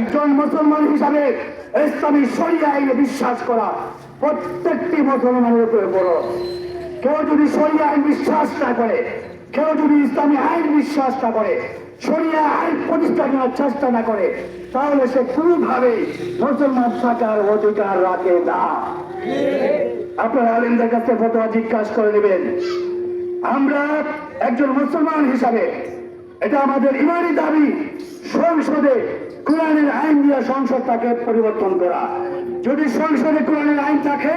একজন মুসলমান হিসাবে ইসলামী শরিয়া আইনে বিশ্বাস করা প্রত্যেকটি মুসলমানের উপরে বড়। কেউ যদি শরিয়া আইন বিশ্বাস না করে, কেউ যদি ইসলামী আইন বিশ্বাস না করে, শরিয়া আইন প্রতিষ্ঠা করার চেষ্টা না করে, তাহলে সে কোনোভাবেই মুসলমান থাকার অধিকার রাখে না। আপনার আলিমদের কাছে ফতোয়া জিজ্ঞাসা করে নেবেন। আমরা একজন মুসলমান হিসাবে, এটা আমাদের ইমানি দাবি সংসদে কোরআনের আইন দিয়ে সংসদটাকে পরিবর্তন করা। যদি সংসদে কোরআনের আইন থাকে,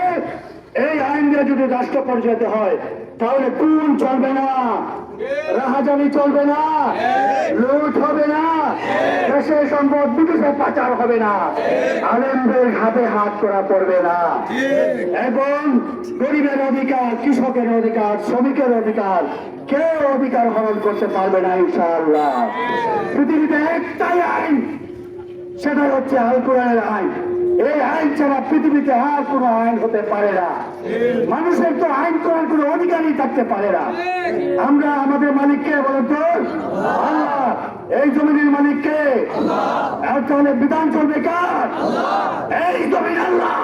এই আইন দিয়ে যদি রাষ্ট্র পর্যায়ে হয়, তাহলে কোন চলবে না, রাহাজানি চলবে না, লুট হবে না দেশের সম্পদ বিদেশে পাচার হবে না, আলেমদের হাতে হাত করা পড়বে না। এবং গরিবের অধিকার, কৃষকের অধিকার, শ্রমিকের অধিকার, কেউ অধিকার হরণ করতে পারবে না, ইনশাআল্লাহ। পৃথিবীতে একটাই আইন সেটা হচ্ছে আল কোরআনের আইন। এই আইন ছাড়া পৃথিবীতে আর কোনো আইন হতে পারে না। মানুষের তো আইন করার কোনো অধিকারই থাকতে পারে না। আমরা আমাদের মালিককে বলেন তো? এই জমিনের মালিককে তাহলে বিধান চলবে কার? এই জমিন আল্লাহ।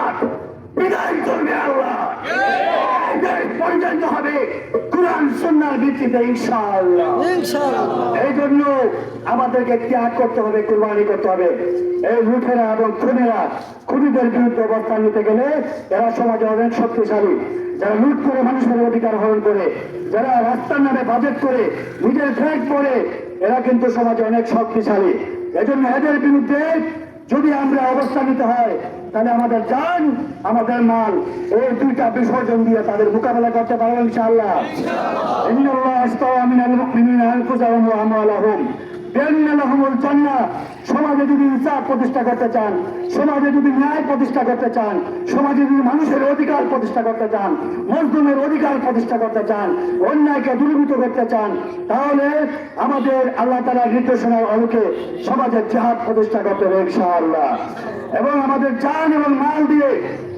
পরিচালিত হবে কোরআন সন্ন্যার ভিত্তিতে ইনশাআল্লাহ। এই জন্য আমাদেরকে ত্যাগ করতে হবে কুরবানি করতে হবে। এই লুঠেরা এবং খুনেরা খুনিদের বিরুদ্ধে অবস্থান নিতে গেলে এরা সমাজে অনেক শক্তিশালী। যারা লুট করে মানুষের অধিকার হরণ করে যারা রাস্তার নামে বাজেট করে নিজের ফ্ল্যাট করে এরা কিন্তু সমাজে অনেক শক্তিশালী। এজন্য এদের বিরুদ্ধে যদি আমরা অবস্থা নিতে হয় তাহলে আমাদের জান আমাদের মাল এই দুইটা বিসর্জন দিয়ে তাদের মোকাবেলা করতে পারব ইনশাআল্লাহ। ইন্নাল্লাহ আস্তাওয়া মিনাল মুমিনিনা আনফুসাহুম ওয়া আমওয়ালাহুম। সমাজে যদি ইনসাফ প্রতিষ্ঠা করতে চান, সমাজে যদি ন্যায় প্রতিষ্ঠা করতে চান, সমাজে যদি মানুষের অধিকার প্রতিষ্ঠা করতে চান, মজলুমের অধিকার প্রতিষ্ঠা করতে চান, অন্যায়কে দূরীভূত করতে চান, তাহলে আমাদের আল্লাহ তালার নির্দেশনার আলোকে সমাজের জাহাজ প্রতিষ্ঠা করতে হবে ইনশাআল্লাহ। এবং আমাদের চান এবং মাল দিয়ে,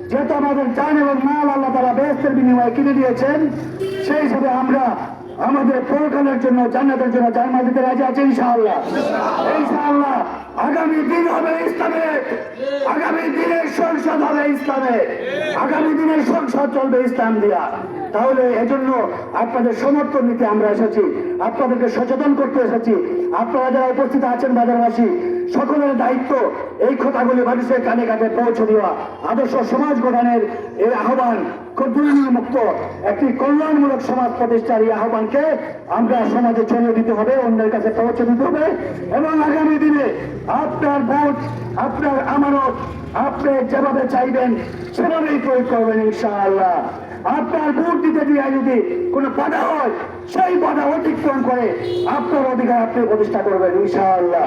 যেহেতু আমাদের চান এবং মাল আল্লাহ তারা বেহেস্তের বিনিময়ে কিনে দিয়েছেন, সেই হিসাবে আমরা আমাদের পরকালের জন্য, জান্নাতের জন্য জান্নাত দিতে রাজি আছে ইনশাআল্লাহ? ইনশাআল্লাহ আগামী দিন হবে ইসলামে আগামী দিনের সংসদ হবে ইসলামে আগামী দিনের সংসদ চলবে ইসলাম দিয়া। তাহলে এজন্য আপনাদের সমর্থন নিতে আমরা এসেছি। আপনাদেরকে সচেতন করতে এসেছি। আপনারা যারা উপস্থিত আছেন বাজারবাসী, সকলের দায়িত্ব এই কথাগুলি মানুষের কানে কানে পৌঁছে দেওয়া। আদর্শ সমাজ গঠনের এই আহ্বান মুক্ত একটি কল্যাণমূলক সমাজ প্রতিষ্ঠার এই আহ্বানকে আমরা সমাজে দিতে হবে, অন্যের কাছে পৌঁছে দিতে হবে এবং আগামী দিনে আপনার ভোট, আপনার আমানত, আপনি যেভাবে চাইবেন সেভাবেই প্রয়োগ করবেন ইনশাআল্লাহ। আপনার ভোট দিতে দিয়ে যদি কোনো বাধা হয়, সেই বাধা অতিক্রম করে আপনার অধিকার আপনি প্রতিষ্ঠা করবেন ইনশাআল্লাহ।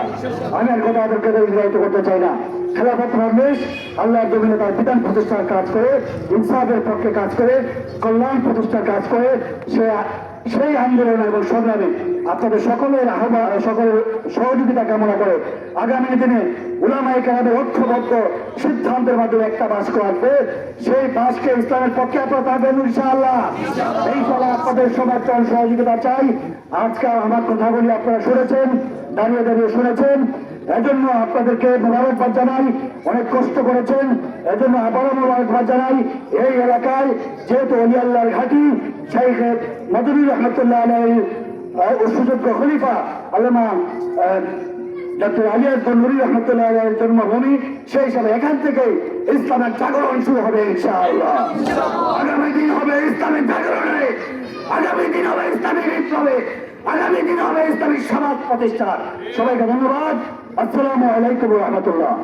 আমি আর কথা আপনাদেরকে নির্বাহিত করতে চাই না। খেলাফত রমেশ আল্লাহর জমিনে তার বিধান প্রতিষ্ঠার কাজ করে, ইনসাফের পক্ষে কাজ করে, কল্যাণ প্রতিষ্ঠার কাজ করে, সে সেই আন্দোলন এবং সংগ্রামে আপনাদের সকলের আহ্বান সকলের সহযোগিতা কামনা করে আগামী দিনে উলামাই কেরাদের ঐক্যবদ্ধ সিদ্ধান্তের মাধ্যমে একটা বাস্ক আসবে। সেই বাসকে ইসলামের পক্ষে আপনারা পাবেন ইনশাআল্লাহ। এই সবাই আপনাদের সমর্থন, সহযোগিতা চাই। আজকে আমার কথাগুলি আপনারা শুনেছেন, দাঁড়িয়ে দাঁড়িয়ে শুনেছেন। এজন্য আপনাদেরকে মোবারকবাদ জানাই, অনেক কষ্ট করেছেন। এজন্য আবারও মোবারকবাদ জানাই, এই এলাকায় যেহেতু অলি আল্লাহর ঘাটি সেই মদুরি রহমতুল্লাহ আলাই সুযোগ্য খলিফা আল্লামা ডক্টর আকবর নুরি রহমতুল্লাহ জন্মভূমি, সেই হিসাবে এখান থেকে ইসলামের জাগরণ শুরু হবে ইনশাআল্লাহ। আগামী দিন হবে ইসলামের জাগরণে। আগামী দিন হবে ইসলামের বিপ্লবে। আগামী দিন হবে ইসলামের সমাজ প্রতিষ্ঠা সবাইকে ধন্যবাদ। আসসালামু আলাইকুম রহমতুল্লাহ।